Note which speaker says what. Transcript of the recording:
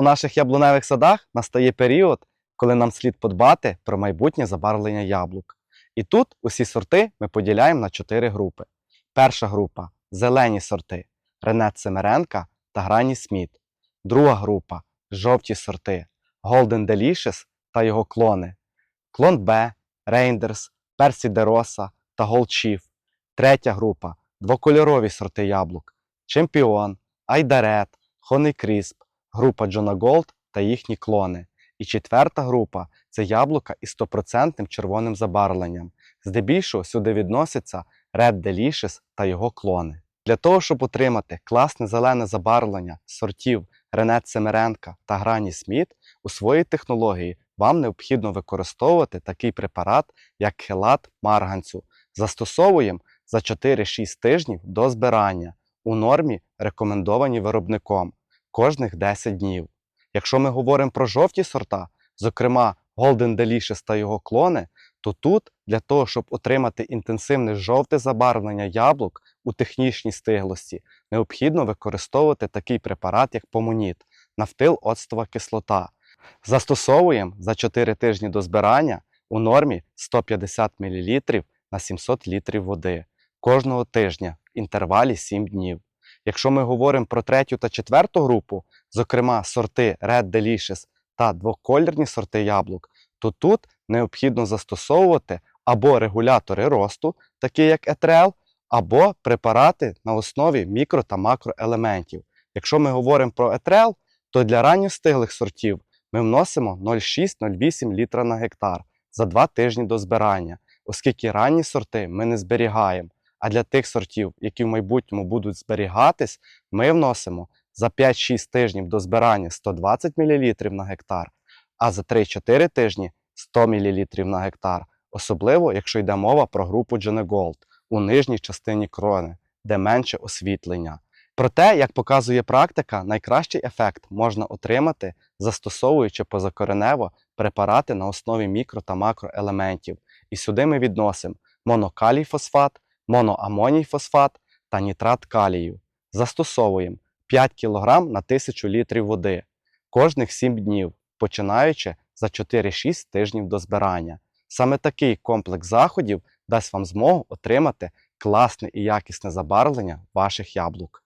Speaker 1: У наших яблуневих садах настає період, коли нам слід подбати про майбутнє забарвлення яблук. І тут усі сорти ми поділяємо на чотири групи. Перша група зелені сорти Ренет Семеренка та Грані Сміт. Друга група жовті сорти Golden Delicious та його клони. Клон Б, Рейндерс, Персі де Роса та Chief. Третя група двокольорові сорти яблук Чемпіон, Айдарет, Honey Crisp, група Джона Голд та їхні клони. І четверта група це яблука із 100% червоним забарвленням. Здебільшого сюди відносяться Red Delicious та його клони. Для того, щоб отримати класне зелене забарвлення сортів Ренет Семеренка та Грані Сміт, у своїй технології вам необхідно використовувати такий препарат, як хелат марганцю. Застосовуємо за 4-6 тижнів до збирання у нормі, рекомендовані виробником кожних 10 днів. Якщо ми говоримо про жовті сорта, зокрема Golden Delicious та його клони, то тут для того, щоб отримати інтенсивне жовте забарвлення яблук у технічній стиглості, необхідно використовувати такий препарат, як помоніт, нафтил оцтова кислота. Застосовуємо за 4 тижні до збирання у нормі 150 мл на 700 літрів води кожного тижня в інтервалі 7 днів. Якщо ми говоримо про третю та четверту групу, зокрема сорти Red Delicious та двокольорні сорти яблук, то тут необхідно застосовувати або регулятори росту, такі як етрел, або препарати на основі мікро та макроелементів. Якщо ми говоримо про етрел, то для ранньостиглих сортів ми вносимо 0,6-0,8 літра на гектар за 2 тижні до збирання, оскільки ранні сорти ми не зберігаємо. А для тих сортів, які в майбутньому будуть зберігатись, ми вносимо за 5-6 тижнів до збирання 120 мл на гектар, а за 3-4 тижні 100 мл на гектар, особливо якщо йде мова про групу Gold у нижній частині крони, де менше освітлення. Проте, як показує практика, найкращий ефект можна отримати, застосовуючи позакоренево препарати на основі мікро та макроелементів. І сюди ми відносимо монокалій фосфат, моноамоній фосфат та нітрат калію. Застосовуємо 5 кг на 1000 літрів води кожних 7 днів, починаючи за 4-6 тижнів до збирання. Саме такий комплекс заходів дасть вам змогу отримати класне і якісне забарвлення ваших яблук.